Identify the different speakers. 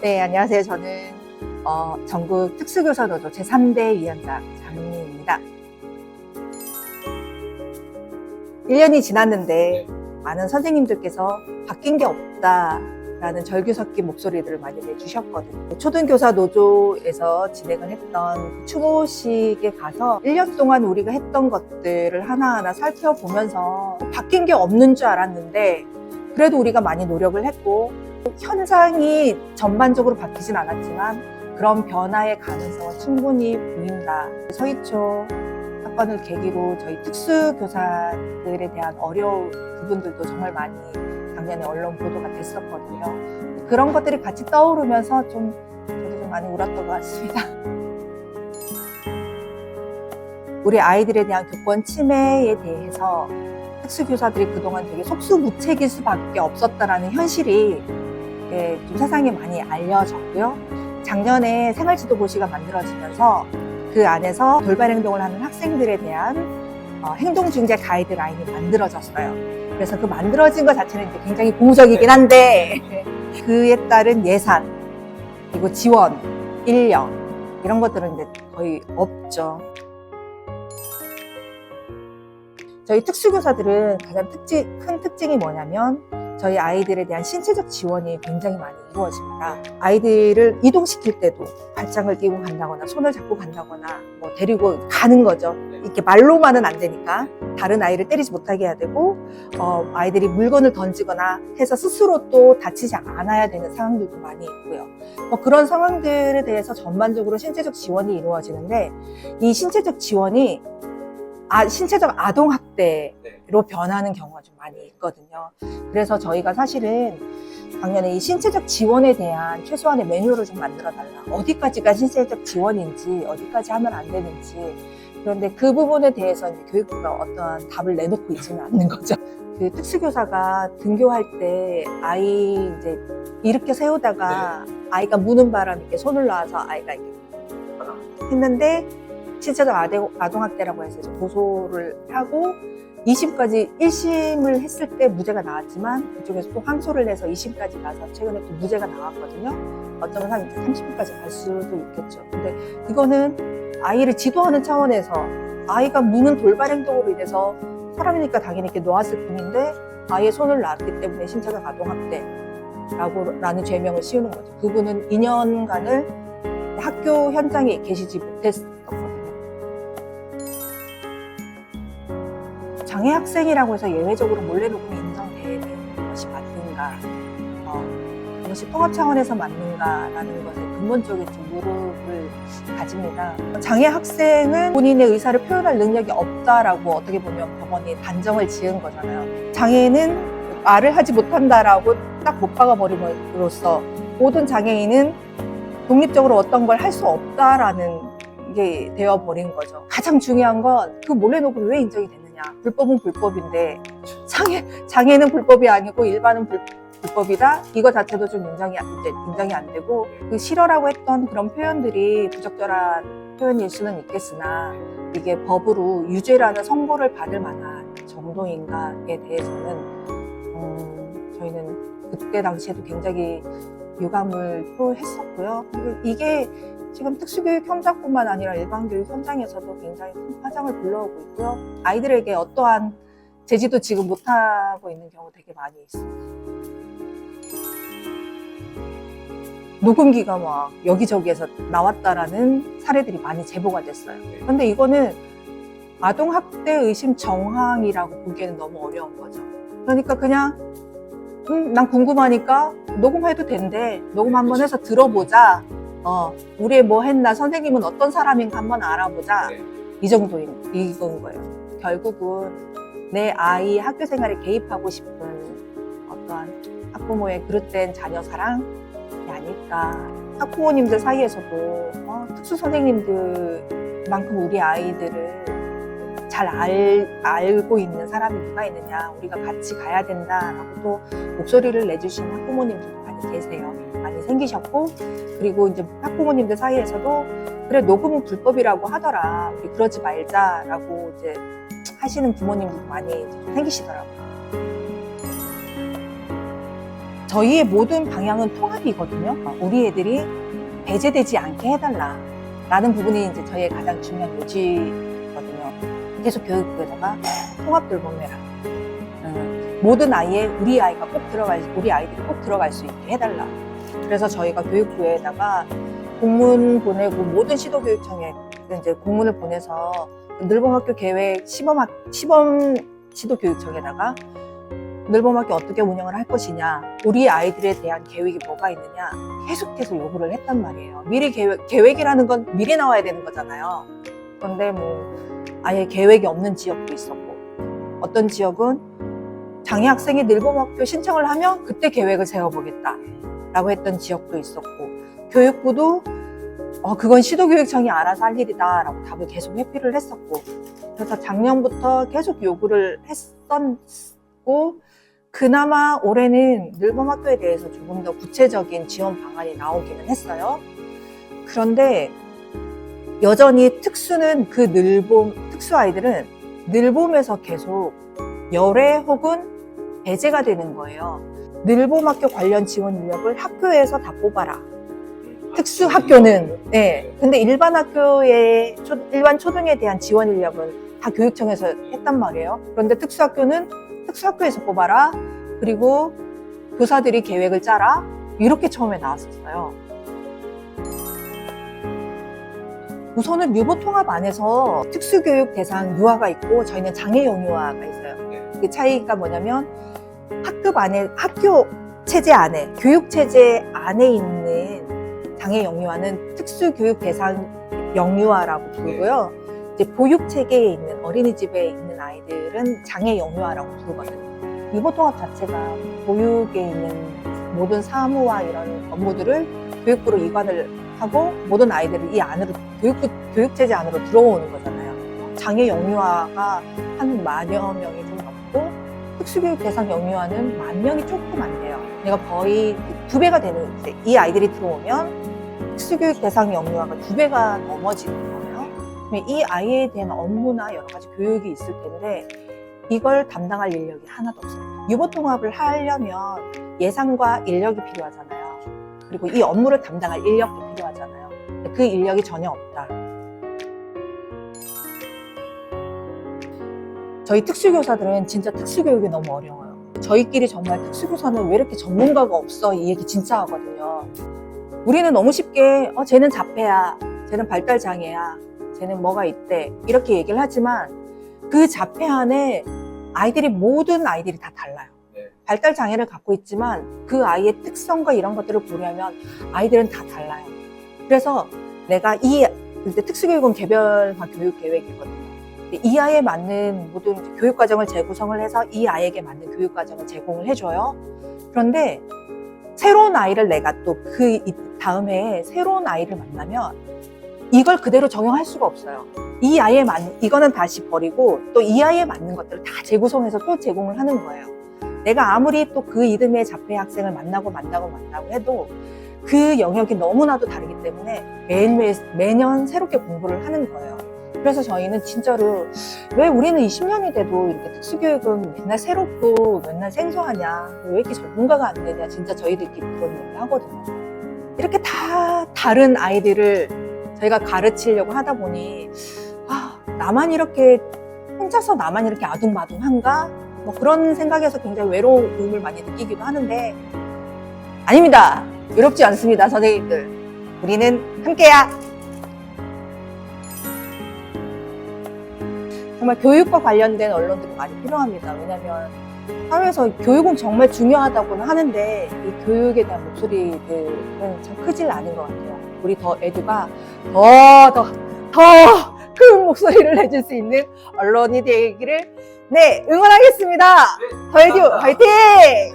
Speaker 1: 네, 안녕하세요. 저는 어, 전국 특수교사노조 제3대 위원장 장민입니다. 1년이 지났는데 많은 선생님들께서 바뀐 게 없다라는 절규 섞인 목소리들을 많이 내주셨거든요. 초등교사 노조에서 진행을 했던 추모식에 가서 1년 동안 우리가 했던 것들을 하나하나 살펴보면서 바뀐 게 없는 줄 알았는데 그래도 우리가 많이 노력을 했고 현상이 전반적으로 바뀌진 않았지만 그런 변화의 가능성은 충분히 보인다. 서희초 사건을 계기로 저희 특수교사들에 대한 어려운 부분들도 정말 많이 작년에 언론 보도가 됐었거든요. 그런 것들이 같이 떠오르면서 좀 저도 좀 많이 울었던 것 같습니다. 우리 아이들에 대한 교권 침해에 대해서 특수교사들이 그동안 되게 속수무책일 수밖에 없었다라는 현실이 예, 좀 세상에 많이 알려졌고요. 작년에 생활지도고시가 만들어지면서 그 안에서 돌발 행동을 하는 학생들에 대한 어, 행동중재 가이드라인이 만들어졌어요. 그래서 그 만들어진 것 자체는 이제 굉장히 고무적이긴 한데 그에 따른 예산 그리고 지원, 인력 이런 것들은 이제 거의 없죠. 저희 특수교사들은 가장 특징, 큰 특징이 뭐냐면 저희 아이들에 대한 신체적 지원이 굉장히 많이 이루어집니다. 아이들을 이동시킬 때도 발장을 끼고 간다거나 손을 잡고 간다거나 뭐 데리고 가는 거죠. 이렇게 말로만은 안 되니까 다른 아이를 때리지 못하게 해야 되고 어, 아이들이 물건을 던지거나 해서 스스로 또 다치지 않아야 되는 상황들도 많이 있고요. 뭐 그런 상황들에 대해서 전반적으로 신체적 지원이 이루어지는데 이 신체적 지원이 아, 신체적 아동 학대로 변하는 경우가 좀 많이 있거든요. 그래서 저희가 사실은 작년에 이 신체적 지원에 대한 최소한의 매뉴얼을 좀 만들어 달라. 어디까지가 신체적 지원인지, 어디까지 하면 안 되는지. 그런데 그 부분에 대해서 이제 교육부가 어떠한 답을 내놓고 있지는 않는 거죠. 그 특수교사가 등교할 때 아이 이제 이렇게 세우다가 아이가 무는 바람에 이렇게 손을 놔서 아이가 이렇게 했는데 신체적 아동, 아동 학대라고 해서 고소를 하고 2심까지 1심을 했을 때 무죄가 나왔지만 그쪽에서 또 항소를 해서 2심까지 가서 최근에 또 무죄가 나왔거든요. 어쩌면 한 30심까지 갈 수도 있겠죠. 근데 이거는 아이를 지도하는 차원에서 아이가 무는 돌발 행동으로 인해서 사람이니까 당연히 이렇게 놓았을 뿐인데 아이의 손을 놨기 때문에 신체적 아동학대라고 라는 죄명을 씌우는 거죠. 그분은 2년간을 학교 현장에 계시지 못했 장애 학생이라고 해서 예외적으로 몰래 녹음이 인정되는 것이 맞는가, 어, 이것이 통합 차원에서 맞는가라는 것에 근본적인 좀 무릎을 가집니다. 장애 학생은 본인의 의사를 표현할 능력이 없다라고 어떻게 보면 법원이 단정을 지은 거잖아요. 장애는 말을 하지 못한다라고 딱 못 박아버림으로써 모든 장애인은 독립적으로 어떤 걸 할 수 없다라는 게 되어버린 거죠. 가장 중요한 건 그 몰래 녹음이 왜 인정이 됐 느냐. 불법은 불법인데 장애, 장애는 불법이 아니고 일반은 불, 불법이다. 이거 자체도 좀 인정이, 인정이 안 되고 그 싫어라고 했던 그런 표현들이 부적절한 표현일 수는 있겠으나 이게 법으로 유죄라는 선고를 받을 만한 정도인가에 대해서는 음, 저희는 그때 당시에도 굉장히 유감을 표했었고요. 그리고 이게 지금 특수교육 현장뿐만 아니라 일반 교육 현장에서도 굉장히 큰 파장을 불러오고 있고요. 아이들에게 어떠한 제지도 지금 못하고 있는 경우 되게 많이 있습니다. 녹음기가 막 여기저기에서 나왔다라는 사례들이 많이 제보가 됐어요. 그런데 이거는 아동학대 의심 정황이라고 보기에는 너무 어려운 거죠. 그러니까 그냥 음, 난 궁금하니까 녹음해도 된대. 녹음 한번 해서 들어보자. 어, 우리 뭐 했나, 선생님은 어떤 사람인가 한번 알아보자.
Speaker 2: 네.
Speaker 1: 이 정도인, 이건 거예요. 결국은 내 아이 학교 생활에 개입하고 싶은 어떠한 학부모의 그릇된 자녀 사랑이 아닐까. 학부모님들 사이에서도 어, 특수 선생님들만큼 우리 아이들을 잘 알, 알고 있는 사람이 누가 있느냐, 우리가 같이 가야 된다라고 또 목소리를 내주시는 학부모님들도 많이 계세요. 많이 생기셨고, 그리고 이제 학부모님들 사이에서도 그래, 녹음은 불법이라고 하더라. 우리 그러지 말자라고 이제 하시는 부모님들도 많이 생기시더라고요. 저희의 모든 방향은 통합이거든요. 우리 애들이 배제되지 않게 해달라. 라는 부분이 이제 저희의 가장 중요한 요지거든요. 계속 교육부에다가 통합 돌봄해라. 음, 모든 아이에 우리 아이가 꼭 들어갈, 우리 아이들이 꼭 들어갈 수 있게 해달라. 그래서 저희가 교육부에다가 공문 보내고 모든 시도교육청에 이제 공문을 보내서 늘봄학교 계획 시범, 학- 시범 시도교육청에다가 늘봄학교 어떻게 운영을 할 것이냐, 우리 아이들에 대한 계획이 뭐가 있느냐, 계속해서 요구를 했단 말이에요. 미리 계획, 계획이라는 건 미리 나와야 되는 거잖아요. 그런데 뭐, 아예 계획이 없는 지역도 있었고, 어떤 지역은 장애 학생이 늘봄학교 신청을 하면 그때 계획을 세워보겠다. 라고 했던 지역도 있었고, 교육부도 어, 그건 시도교육청이 알아서 할 일이다. 라고 답을 계속 회피를 했었고, 그래서 작년부터 계속 요구를 했었고, 그나마 올해는 늘봄학교에 대해서 조금 더 구체적인 지원 방안이 나오기는 했어요. 그런데 여전히 특수는 그 늘봄, 특수 아이들은 늘봄에서 계속 열애 혹은 배제가 되는 거예요. 늘봄 학교 관련 지원 인력을 학교에서 다 뽑아라. 특수 학교는, 네. 근데 일반 학교의, 초- 일반 초등에 대한 지원 인력은 다 교육청에서 했단 말이에요. 그런데 특수 학교는 특수 학교에서 뽑아라. 그리고 교사들이 계획을 짜라. 이렇게 처음에 나왔었어요. 우선은 유보 통합 안에서 특수교육 대상 유아가 있고 저희는 장애 영유아가 있어요. 그 차이가 뭐냐면 학급 안에 학교 체제 안에 교육 체제 안에 있는 장애 영유아는 특수교육 대상 영유아라고 부르고요. 이제 보육 체계에 있는 어린이집에 있는 아이들은 장애 영유아라고 부르거든요. 유보 통합 자체가 보육에 있는 모든 사무와 이런 업무들을 교육부로 이관을 하고 모든 아이들을 이 안으로 교육 체제 안으로 들어오는 거잖아요. 장애 영유아가 한 만여 명이 좀 넘고 특수교육 대상 영유아는 만 명이 조금 안 돼요. 내가 거의 두 배가 되는 이제 이 아이들이 들어오면 특수교육 대상 영유아가 두 배가 넘어지는 거예요. 이 아이에 대한 업무나 여러 가지 교육이 있을 텐데 이걸 담당할 인력이 하나도 없어요. 유보 통합을 하려면 예산과 인력이 필요하잖아요. 그리고 이 업무를 담당할 인력도 필요하잖아요. 그 인력이 전혀 없다. 저희 특수교사들은 진짜 특수교육이 너무 어려워요. 저희끼리 정말 특수교사는 왜 이렇게 전문가가 없어? 이 얘기 진짜 하거든요. 우리는 너무 쉽게, 어, 쟤는 자폐야. 쟤는 발달 장애야. 쟤는 뭐가 있대. 이렇게 얘기를 하지만 그 자폐 안에 아이들이 모든 아이들이 다 달라요.
Speaker 2: 네.
Speaker 1: 발달 장애를 갖고 있지만 그 아이의 특성과 이런 것들을 고려하면 아이들은 다 달라요. 그래서 내가 이 근데 특수교육은 개별화 교육 계획이거든요. 이 아이에 맞는 모든 이제 교육 과정을 재구성을 해서 이 아이에게 맞는 교육 과정을 제공을 해줘요. 그런데 새로운 아이를 내가 또 그 다음 해에 새로운 아이를 만나면 이걸 그대로 적용할 수가 없어요. 이 아이에 맞 이거는 다시 버리고 또 이 아이에 맞는 것들을 다 재구성해서 또 제공을 하는 거예요. 내가 아무리 또 그 이름의 자폐 학생을 만나고 만나고 만나고 해도 그 영역이 너무나도 다르기 때문에 매일매일 매년 새롭게 공부를 하는 거예요. 그래서 저희는 진짜로 왜 우리는 20년이 돼도 이렇게 특수교육은 맨날 새롭고 맨날 생소하냐 왜 이렇게 전문가가 안 되냐 진짜 저희들끼리 그런 얘기 하거든요. 이렇게 다 다른 아이들을 저희가 가르치려고 하다 보니 아 나만 이렇게 혼자서 나만 이렇게 아둥바둥한가 뭐 그런 생각에서 굉장히 외로움을 많이 느끼기도 하는데 아닙니다. 외롭지 않습니다 선생님들. 우리는 함께야. 정말 교육과 관련된 언론들이 많이 필요합니다. 왜냐하면 사회에서 교육은 정말 중요하다고는 하는데 이 교육에 대한 목소리들은 참 크질 않은 것 같아요. 우리 더 에듀가 더 더 더 큰 목소리를 내줄 수 있는 언론이 되기를 네 응원하겠습니다.
Speaker 2: 네,
Speaker 1: 더 에듀
Speaker 2: 감사합니다.
Speaker 1: 화이팅!
Speaker 2: 네.